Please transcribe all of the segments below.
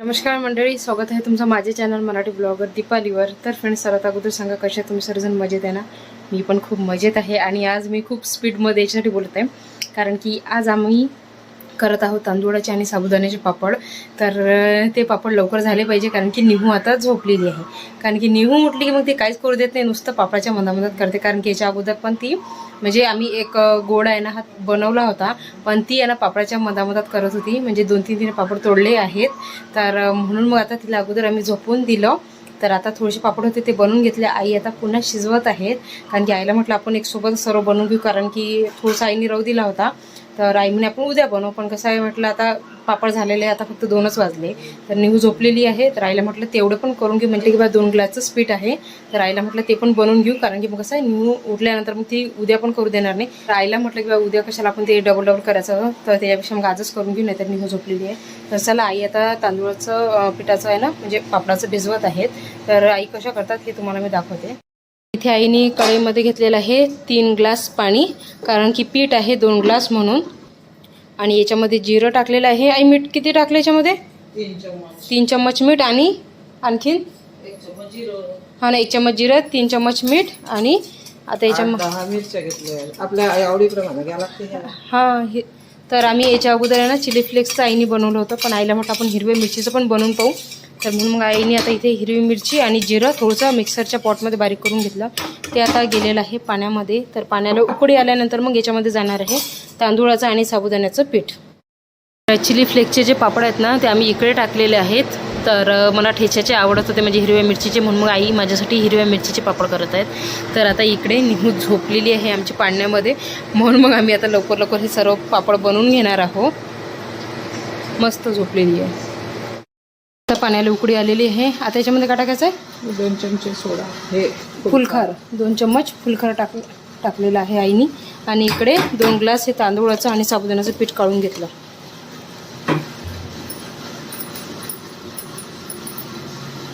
नमस्कार मंडळी स्वागत आहे तुमचं माझे चॅनल मराठी ब्लॉगर दीपालीवर. तर फ्रेंड्स सर्वात अगोदर सांगा कशा तुम्ही सर्वजण मजेत आहे ना? मी पण खूप मजेत आहे आणि आज मी खूप स्पीडमध्ये याच्यासाठी बोलत आहे. कारण की आज आम्ही करत आहोत तांदूळाचे आणि साबुदाण्याचे पापड. तर ते पापड लवकर झाले पाहिजे कारण की निहू आता झोपलेली आहे. कारण की निहू उठली की मग ते काहीच करू देत नाही नुसतं पापडाच्या मधामधात करते. कारण की याच्या अगोदर पण ती म्हणजे आम्ही एक गोड आहे ना हा बनवला होता. पण ती यांना पापडाच्या मधामधात करत होती. म्हणजे दोन तीन तिने पापड तोडले आहेत. तर म्हणून मग आता तिला अगोदर आम्ही झोपून दिलं. तर आता थोडेसे पापड होते ते बनवून घेतले. आई आता पुन्हा शिजवत आहेत. कारण की आईला म्हटलं आपण एक सोबत सर्व बनवून घेऊ. कारण की थोडंसं आईने रव दिला होता. तर आई म्हणे आपण उद्या बनवू. पण कसं आहे म्हटलं आता पापड झालेले आहे, आता फक्त दोनच वाजले. तर निहू झोपलेली आहे. तर आईला म्हटलं तेवढं पण करून घेऊ म्हटलं की बा दोन ग्लासचं स्पीट आहे. तर आईला म्हटलं ते पण बनवून घेऊ. कारण की मग कसं आहे निहू उठल्यानंतर मग ती उद्या पण करू देणार नाही. तर आईला म्हटलं की बा उद्या कशाला आपण ते डबल डबल करायचं तर त्याच्यापेक्षा मग आजच करून घेऊ नाही तर निहू झोपलेली आहे. तर चला आई आता तांदूळाचं पिठाचं आहे ना म्हणजे पापडाचं भिजवत आहेत. तर आई कशा करतात हे तुम्हाला मी दाखवते. इथे आईने कढईमध्ये घेतलेलं आहे तीन ग्लास पाणी कारण की पीठ आहे दोन ग्लास म्हणून. आणि याच्यामध्ये जिरं टाकलेलं आहे. आई मीठ किती टाकलं याच्यामध्ये? तीन चम्मच. मीठ आणि आणखीन? हा ना एक चम्मच जिरं तीन चम्मच मीठ आणि आता मिरच्या घेतल्या. आपल्या आवडीप्रमाणे घ्या लागते ह्याला. हां हे तर आम्ही याच्या अगोदर आहे ना चिली फ्लेक्सचं आईने बनवलं होतं पण आईला म्हटलं आपण हिरव्या मिरचीचं पण बनवून पाहू. तर म्हणून मग आईने आता इथे हिरवी मिरची आणि जिरं थोडंसं मिक्सरच्या पॉटमध्ये बारीक करून घेतलं. ते आता गेलेलं आहे पाण्यामध्ये. तर पाण्याला उकडी आल्यानंतर मग याच्यामध्ये जाणार आहे तांदूळाचं आणि साबुदाण्याचं पीठ. चिली फ्लेक्सचे जे पापड आहेत ना ते आम्ही इकडे टाकलेले आहेत. तर मला ठेच्याचे आवडत होते म्हणजे हिरव्या मिरचीचे. म्हणून मग आई माझ्यासाठी हिरव्या मिरचीचे पापड करत आहेत. तर आता इकडे निहू झोपलेली आहे आमच्या पाण्यामध्ये. म्हणून मग आम्ही आता लवकर लवकर हे सर्व पापड बनवून घेणार आहोत. मस्त झोपलेली आहे. आता पाण्याला उकडी आलेली आहे. आता याच्यामध्ये काय टाकायचं आहे? दोन चमचे सोडा. हे फुलखार. दोन चम्मच फुलखार टाक टाकलेलं आहे आईनी. आणि इकडे दोन ग्लास हे तांदूळाचं आणि साबुदाण्याचं पीठ काढून घेतलं.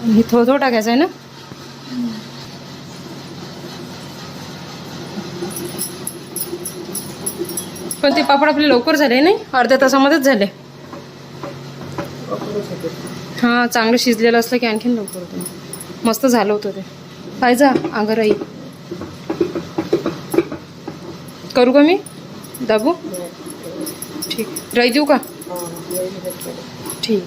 हे थोडं थोडं टाकायचं आहे ना? पण ते पापड आपले लवकर झाले नाही? अर्ध्या तासामध्येच झाले. हां चांगलं शिजलेलं असलं की आणखीन लवकर होतं. मस्त झालं होतं ते. पाहिजा अगं आई करू का मी? दाबू? ठीक. राई देऊ का? ठीक.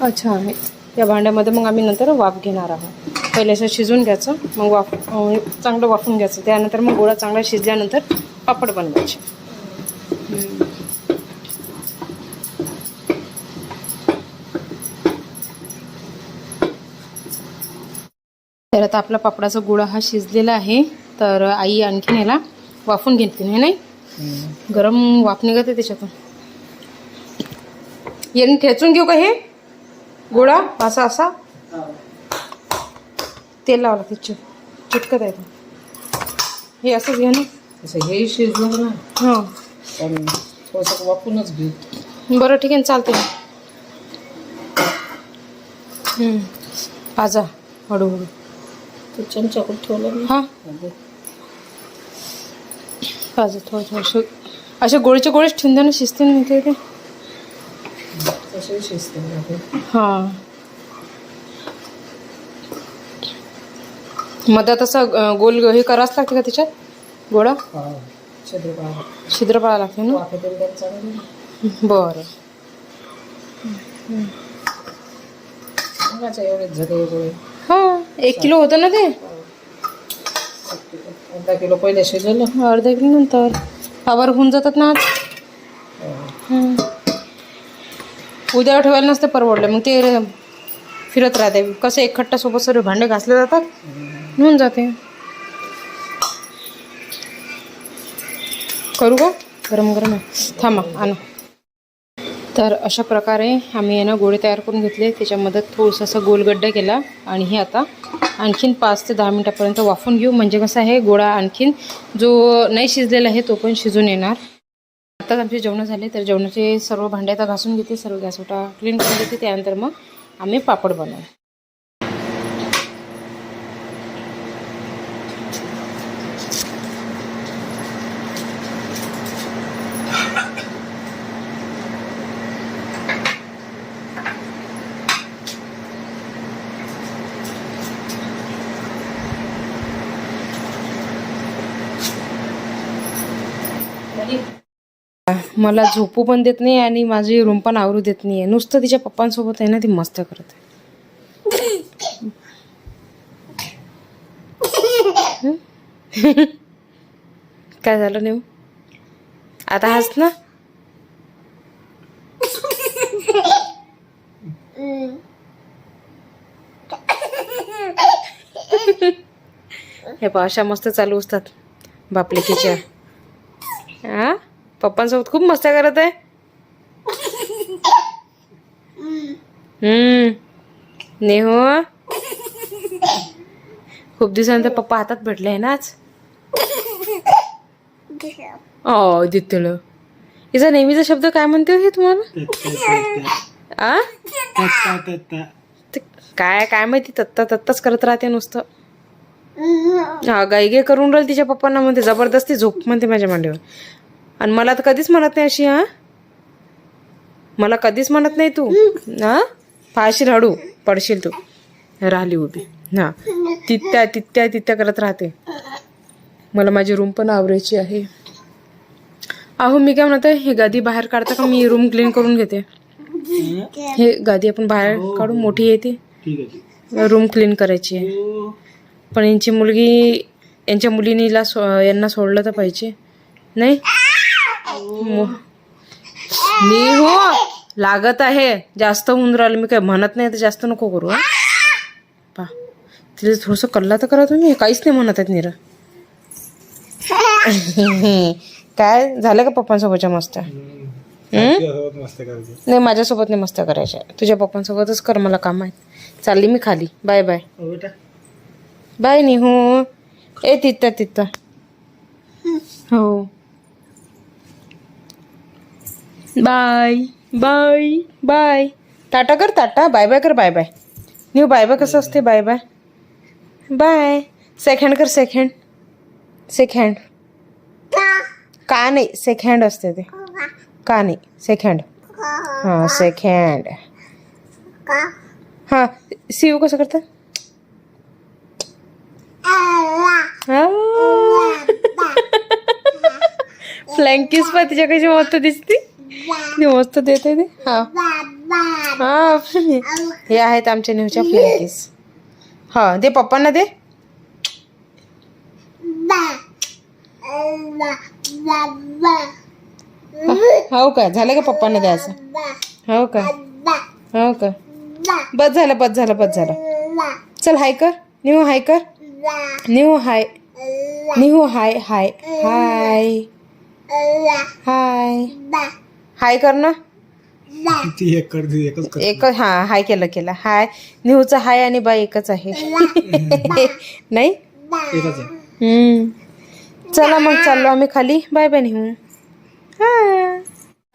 अच्छा आहे या भांड्यामध्ये मग आम्ही नंतर वाफ घेणार आहोत. पहिले असं शिजून घ्यायचं मग वाफ चांगलं वाफून घ्यायचं. त्यानंतर मग गोळा चांगला शिजल्यानंतर पापड बनवायचे. तर आता आपला पापडाचा गोळा हा शिजलेला आहे. तर आई आणखीन याला वाफून घेतली नाही? नाही गरम वाफ निघते त्याच्यातून. यांनी ठेचून घेऊ का हे? गोळा असा असा? हा. तेल लावलं लागते चिट चिटकत आहे. हे असंच घ्या ना. हे शिजलं ना हां. थोडंसं वापूनच घेऊ बरं ठीक आहे ना चालते. पाजा हळूहळू. तो चमचा कुठं ठेवला मी. हां. पाजा थोडं थोडं असे असे गोळीचे गोळेच ठेवून द्या ना शिजते ना इथे ते तसे शिजते. हां मधात असं गोल हे करावंच लागते का त्याच्यात गोळा? हा. छिद्र पाळावं लागते ना. बरं. एवढेच झाले गोळे. हां. एक किलो होतं ना ते? अर्धा किलो पहिले शिजवलं. अर्धा किलो नंतर. पावर होऊन जातात ना आज? हा. हम्म. उद्या ठेवायला नसते परवडलं मग ते फिरत राहते. कसं एकखट्टा सोबत सर्व भांडे घासले जातात होऊन जाते. करू का? गरम गरम आहे. थांबा आणा. तर अशा प्रकारे आम्ही यानं गोळे तयार करून घेतले. त्याच्यामध्ये थोडंसं गोलगड्डा केला आणि हे आता आणखीन पाच ते दहा मिनटापर्यंत वाफून घेऊ. म्हणजे कसं आहे गोळा आणखीन जो नाही शिजलेला आहे तो पण शिजून येणार. आताच आमचे जेवणं झाले तर जेवणाचे सर्व भांडे आता घासून घेते. सर्व गॅसोटा क्लीन करून घेते. त्यानंतर मग आम्ही पापड बनवू. मला झोपू पण देत नाही आणि माझी रूम पण आवरू देत नाही आहे नुसतं तिच्या पप्पांसोबत आहे ना ती मस्त करत. आहे काय झालं नेऊ? आता हस ना. हे पावशा अशा मस्त चालू असतात बापलेकीच्या. हा पप्पांसोबत खूप मस्त्या करत आहे. हम्म. नेहो. खूप दिवसानंतर पप्पा हातात भेटले आहे ना आज. ओ दित्तळ हिचा नेहमीचा शब्द काय म्हणते हो हे तुम्हाला? आ? ते काय काय माहिती तत्ता तत्ताच करत राहते नुसतं. हा गायगे करून राहील तिच्या पप्पांना म्हणते जबरदस्ती झोप म्हणते माझ्या मांडीवर. आणि मला तर कधीच म्हणत नाही अशी हा? मला कधीच म्हणत नाही तू. हा? पाहशील हळू पडशील तू. राहिली उभी. हा. तित्त्या तित्त्या तित्त्या करत राहते. मला माझी रूम पण आवरायची आहे. अहो मी काय म्हणते हे गादी बाहेर काढता का मी रूम क्लीन करून घेते? हे गादी आपण बाहेर काढून मोठी येते रूम क्लीन करायची आहे. पण यांची मुलगी यांच्या मुलीनीला सो यांना सोडलं तर पाहिजे. नाही? मो- हो लागत आहे. जास्त होऊन राहिलं मी काय म्हणत नाही तर जास्त नको करू हा? पा. तिला थोडंसं कल्ला तर करा तुम्ही काहीच नाही म्हणत आहेत निरा काय झालं का पप्पांसोबतच्या मस्त नाही माझ्यासोबत नाही मस्त करायच्या. तुझ्या पप्पांसोबतच कर मला काम आहेत चालली मी खाली. Bye bye. बाय निहू. ए तित्ता तित्ता हो. बाय. बाय. बाय. टाटा कर टाटा. बाय बाय कर बाय बाय. न्यू बाय बाय कसं असते बाय बाय. बाय. सेकंड कर सेकंड सेकंड का नाही? सेकंड असते ते. का नाही? सेकंड हां सेकंड हां सीयू कसं करतात? फ्लँकीस पण तिच्या कशी मस्त दिसती. मस्त देते ते. हा. हा हे आहेत आमच्या न्यूच्या फ्लँकीस हा दे पप्पांना दे. हो का? झालं का पप्पांना द्यायचं? हो का? हो का? बस झालं बस झालं बस झालं. चल हाय कर. निहू हाय कर. निहू हाय. निहू हाय हाय. हाय. हाय. हाय कर ना. ती एक कर ती एकच कर एक हा हाय केलं केलं. हाय. निहूचं हाय आणि बाय एकच आहे. नाही? एकच आहे. हम्म. चला मग चाललो आम्ही खाली. बाय बाय निहू.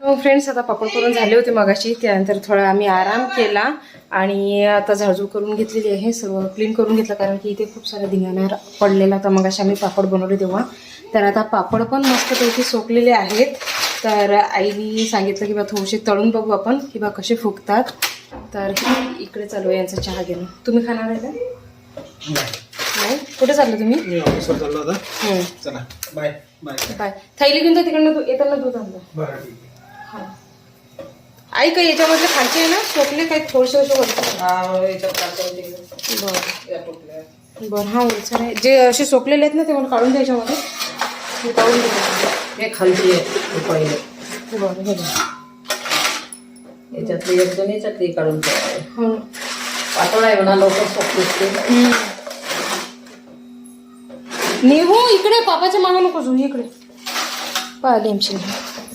हो. फ्रेंड्स आता पापड करून झाले होते मगाशी. त्यानंतर थोडा आम्ही आराम केला आणि आता झाडझूड करून घेतलेली आहे. सर्व क्लीन करून घेतलं कारण की इथे खूप सारा धिंगाणा पडलेला तर मगाशी आम्ही पापड बनवले तेव्हा. तर आता पापड पण मस्तपैकी सोकलेले आहेत. तर आईनी सांगितलं की बा थोडेसे तळून बघू आपण की बा कसे फुगतात. तर इकडे चालू आहे यांचा चहा घेणं. तुम्ही खाणार आहे का? नाही? कुठे चाललं तुम्ही? Bye bye. बाय. थैली घेऊन जा तिकडनं दू- येताना दूध आणलं. बरं ठीक हा. आई काही याच्यामधले खालचे आहे ना? सोकले काही थोडेसे असे. बरं. बरं हा जे असे सोकलेले आहेत ना ते मला काढून द्यायच्यामध्ये देते हे खालची आहे हे पहिले. बरं हे. याच्यातली एक दोन याच्यातली काढून ठेवा. हो. पातळ आहे म्हणा लवकर सोपलीस ते नेहू इकडे पापाच्या मागे नको जाऊ इकडे. पाहिली आमची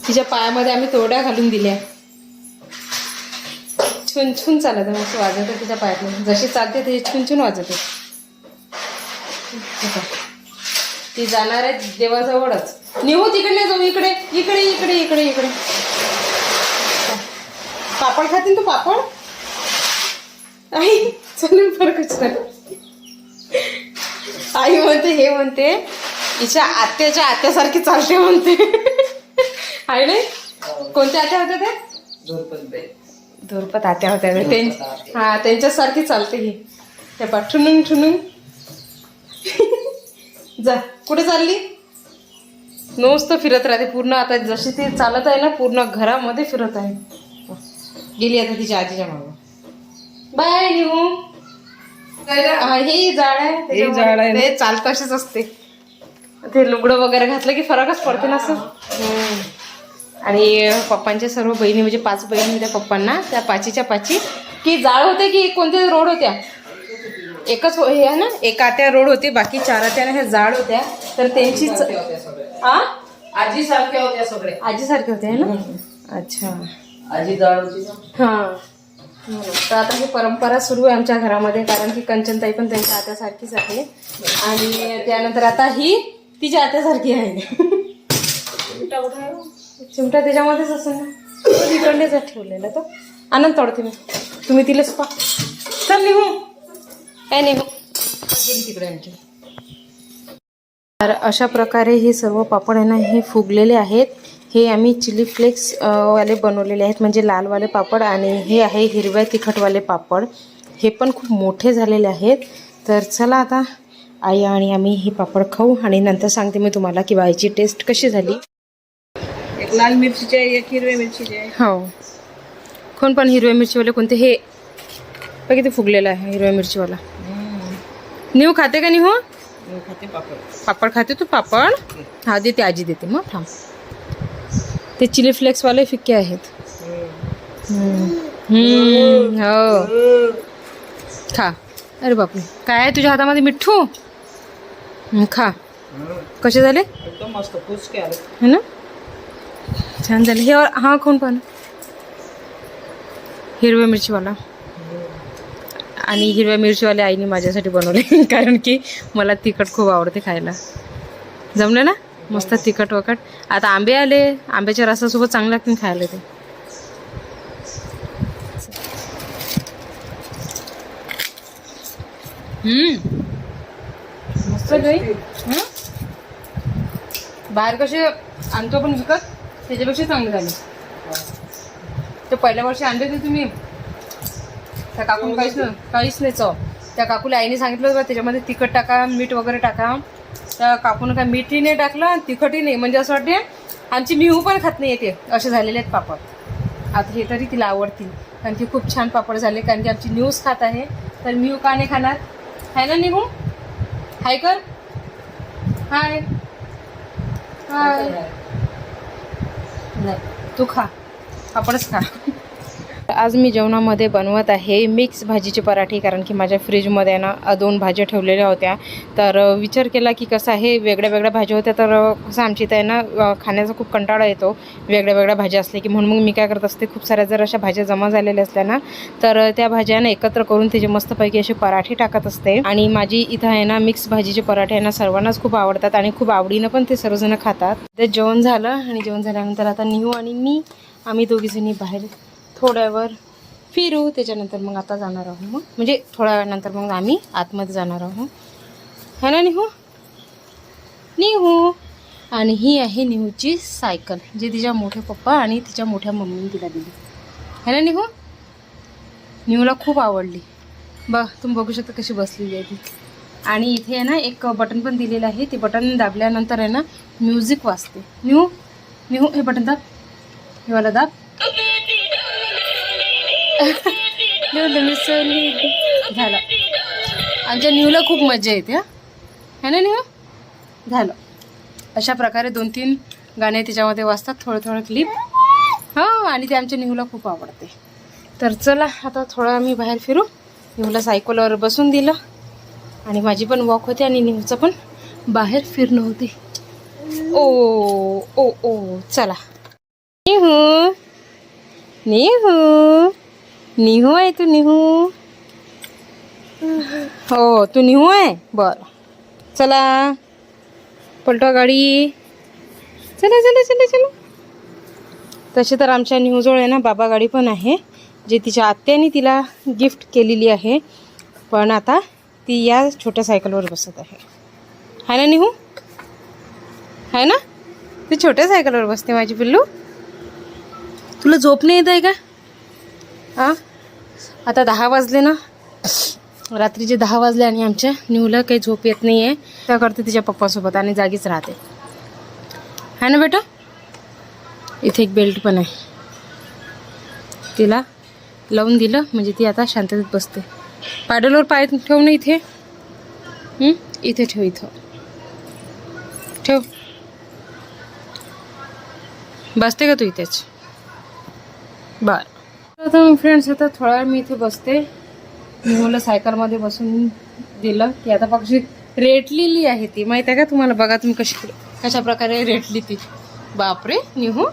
तिच्या पायामध्ये आम्ही तोड्या घालून दिल्या. छुन छुन चालत मस्त वाजवते तिच्या पायात जशी चालते तशी छुन छुन वाजवते. हे. ती जाणार आहे देवाजवळच नेहू तिकडे जाऊ इकडे इकडे इकडे इकडे इकडे. पापड खातील तू पापड? आई चालेल बरं कचरा आई म्हणते हे म्हणते हिच्या आत्याच्या आत्यासारखी चालते म्हणते. आहे नाही? कोणत्या आत्या होत्या त्या. धुरपत आत्या होत्या त्या. त्यां- हा त्यांच्यासारखी चालते ही. त्या पा ठुनून ठुनून जा. कुठे चालली? नुसतं फिरत राहते. पूर्ण आता जशी ती चालत आहे ना पूर्ण घरामध्ये फिरत आहे. गेली आता तिच्या आजीच्या मागं. बाय निघू हा, हे झाड आहे. हे झाड आहे चालत असेच असते. ते लुगडं वगैरे घातलं की फरकच पडते ना असं. आणि पप्पांच्या सर्व बहिणी म्हणजे पाच बहिणी होत्या पप्पांना त्या पाचीच्या पाची. की जाळ होते की कोणते रोड होत्या? एकच हो- हे आहे ना एक आत्या रोड होते बाकी चार आत्या ना ह्या जाड होत्या. तर त्यांची च- होत्या सगळ्या आ? आजी सारख्या होत्या सगळ्या आजी सारखे होते है ना? अच्छा. आजी जाड होती हा. तर आता ही परंपरा सुरू आहे आमच्या घरामध्ये कारण की कंचनताई पण त्यांच्या आत्यासारखीच आहे. आणि त्यानंतर आता ही तिच्या आत्यासारखी आहे. चिमटा त्याच्यामध्येच असेल ना? तिकडलेच ठेवलेला तो. आनंद तोडते मी. तुम्ही तिलाच पा चल निघू. काय तिकडे आमची तर अशा प्रकारे हे सर्व पापड आहे ना हे फुगलेले आहेत. हे आम्ही चिली फ्लेक्स वाले बनवलेले आहेत म्हणजे लालवाले पापड आणि हे आहे हिरव्या तिखटवाले पापड. हे पण खूप मोठे झालेले आहेत. तर चला आता आई आणि आम्ही हे पापड खाऊ आणि नंतर सांगते मी तुम्हाला की बाईची टेस्ट कशी झाली. एक लाल मिरचीचे आहे एक हिरव्या मिरचीचे आहे. हो. कोण पण हिरव्या मिरचीवाले कोणते हे बघ किती फुगलेलं आहे हिरव्या मिरचीवाला. निव खाते का निहो खाते पापड. पापड खाते तू पापड? हा देते आजी देते. मग थांब. ते चिली फ्लेक्सवाले फिक्के आहेत. हो. खा. अरे बापरे. काय आहे तुझ्या हातामध्ये मिठ्ठू? खा. कसे झाले? एकदम मस्त है ना? छान झाले. हे हा कोण पण हिरव्या मिरचीवाला. आणि हिरव्या मिरचीवाले आईने माझ्यासाठी बनवले. कारण की मला तिखट खूप आवडते खायला. जमलं ना? मस्त तिखट वखट. आता आंबे आले. आंब्याच्या रसासोबत चांगलं लागतील खायला ते. मस्त बाहेर कसे आणतो पण विकत? त्याच्यापेक्षा चांगले झाले. तर पहिल्या वर्षी आणले ते तुम्ही? त्या काकून काहीच नाही काहीच नाही चव. त्या काकूला आईने सांगितलं होतं त्याच्यामध्ये तिखट टाका मीठ वगैरे टाका. त्या काकून काय मीठही नाही टाकलं तिखटही नाही. म्हणजे असं वाटते आमची मिहू पण खात नाही येते असे झालेले आहेत पापड. आता हे तरी तिला आवडतील. कारण की खूप छान पापड झाले. कारण की आमची न्यूज खात आहे. तर मिहू का नाही खाणार? आहे ना निघू? हाय कर. हाय. हाय. नाही. तू खा. पापडच खा. आज मी जेवणामध्ये बनवत आहे मिक्स भाजीचे पराठे कारण की माझ्या फ्रीजमध्ये आहे ना दोन भाज्या ठेवलेल्या होत्या. तर विचार केला की कसं आहे वेगळ्या वेगळ्या भाज्या होत्या तर कसं आमची इथं आहे ना खाण्याचा खूप कंटाळा येतो. वेगळ्या वेगळ्या भाज्या असल्या की म्हणून मग मी काय करत असते खूप साऱ्या जर अशा भाज्या जमा झालेल्या असल्या ना तर त्या भाज्यांना एकत्र करून त्याचे मस्तपैकी असे पराठे टाकत असते. आणि माझी इथं आहे ना मिक्स भाजीचे पराठे आहे ना सर्वांनाच खूप आवडतात आणि खूप आवडीनं पण ते सर्वजण खातात. ते जेवण झालं आणि जेवण झाल्यानंतर आता निहू आणि मी आम्ही दोघीजणी बाहेर थोड्यावर फिरू त्याच्यानंतर मग आता जाणार आहोत मग. म्हणजे थोड्या वेळानंतर मग आम्ही आतमध्ये जाणार आहोत. है ना निहू? निहू! आणि ही आहे निहूची सायकल जी तिच्या मोठ्या पप्पा आणि तिच्या मोठ्या मम्मीने तिला दिली. है ना निहू? निहूला खूप आवडली. बघ तुम्ही बघू शकता कशी बसलेली आहे ती. आणि इथे आहे ना एक बटन पण दिलेलं आहे. ते बटन दाबल्यानंतर आहे ना म्युझिक वाजते. निहू? निहू हे बटन दाब. हे वाला दाब. निहू मिसळली झालं. आमच्या न्यूला खूप मजा येते हा. है ना न्यू झालं. अशा प्रकारे दोन तीन गाणे त्याच्यामध्ये वाजतात थोडं थोडं क्लिप हो आणि ते आमच्या न्यूला खूप आवडते. तर चला आता थोडं आम्ही बाहेर फिरू. न्यूला सायकलवर बसून दिलं. आणि माझी पण वॉक होते आणि न्यूचं पण बाहेर फिरणं होते. ओ ओ ओ चला. निहू निहू निहू आहे तू निहू? हो तू निहू आहे? बरं. चला. पलटा गाडी. चला चला चला चला. तसे तर आमच्या न्यूजवळ आहे ना बाबा गाडी पण आहे जे तिच्या आत्याने तिला गिफ्ट केलेली आहे. पण आता ती या छोट्या सायकलवर बसत आहे. आहे ना निहू? आहे ना? ती छोट्या सायकलवर बसते माझी पिल्लू. तुला झोप नाही येत आहे का? हां आता दहा वाजले ना. रात्रीचे दहा वाजले आणि आमच्या न्यूला काही झोप येत नाही आहे त्या करते तिच्या पप्पासोबत आणि जागीच राहते. आहे ना बेटा? इथे एक बेल्ट पण आहे. तिला लावून दिलं म्हणजे ती आता शांततेत बसते. पाडलवर पाय ठेव ना इथे. इथे ठेव इथं. ठेव. बसते का तू इथेच? बरं. आता फ्रेंड्स आता थोडा वेळ मी इथे बसते. मी सायकलमध्ये बसून दिलं की आता पक्षी रेटलेली आहे ती. माहिती आहे का तुम्हाला? बघा तुम्ही कशी कशा प्रकारे रेटली ती. बापरे निहू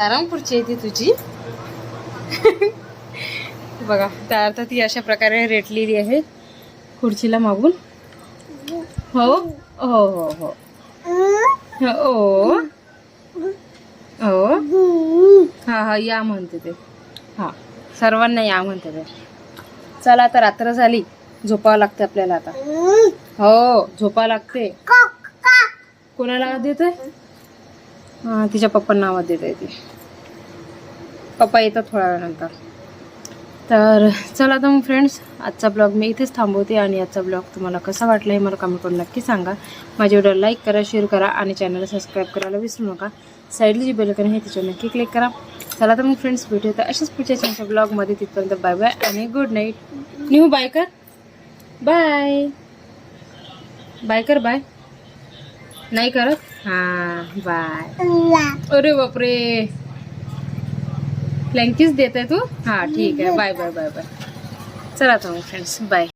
आरामपूरची आहे ती तुझी. बघा त्या अर्थ ती अशा प्रकारे रेटलेली आहे. खुर्चीला मागून. हो हो हो हो. हो. हो. हा हा या म्हणते ते. हा सर्वांना या म्हणते ते चला आता रात्र झाली झोपावं लागते आपल्याला आता. हो झोपा लागते. कोणाला आवाज देत हा तिच्या पप्पांना आवाज देत आहे ती. पप्पा येतात थोड्या वेळानंतर. तर चला तर मग फ्रेंड्स आजचा ब्लॉग मी इथेच थांबवते आणि आजचा ब्लॉग तुम्हाला कसा वाटला हे मला कमेंट करून नक्की सांगा. माझ्या व्हिडिओ लाईक करा शेअर करा आणि चॅनलला सबस्क्राईब करायला विसरू नका. साईडला जी बेलकन आहे तिच्यावर नक्की क्लिक करा. चला तर मग फ्रेंड्स भेटू. तर अशाच पुढच्या छानच्या ब्लॉगमध्ये तिथपर्यंत बाय बाय आणि गुड नाईट न्यू बाय कर. बाय बाय कर बाय नाही करत? हां बाय अरे बापरे. फ्लँकीच देत आहे तू? हां ठीक आहे. बाय बाय बाय बाय चला तर मग फ्रेंड्स बाय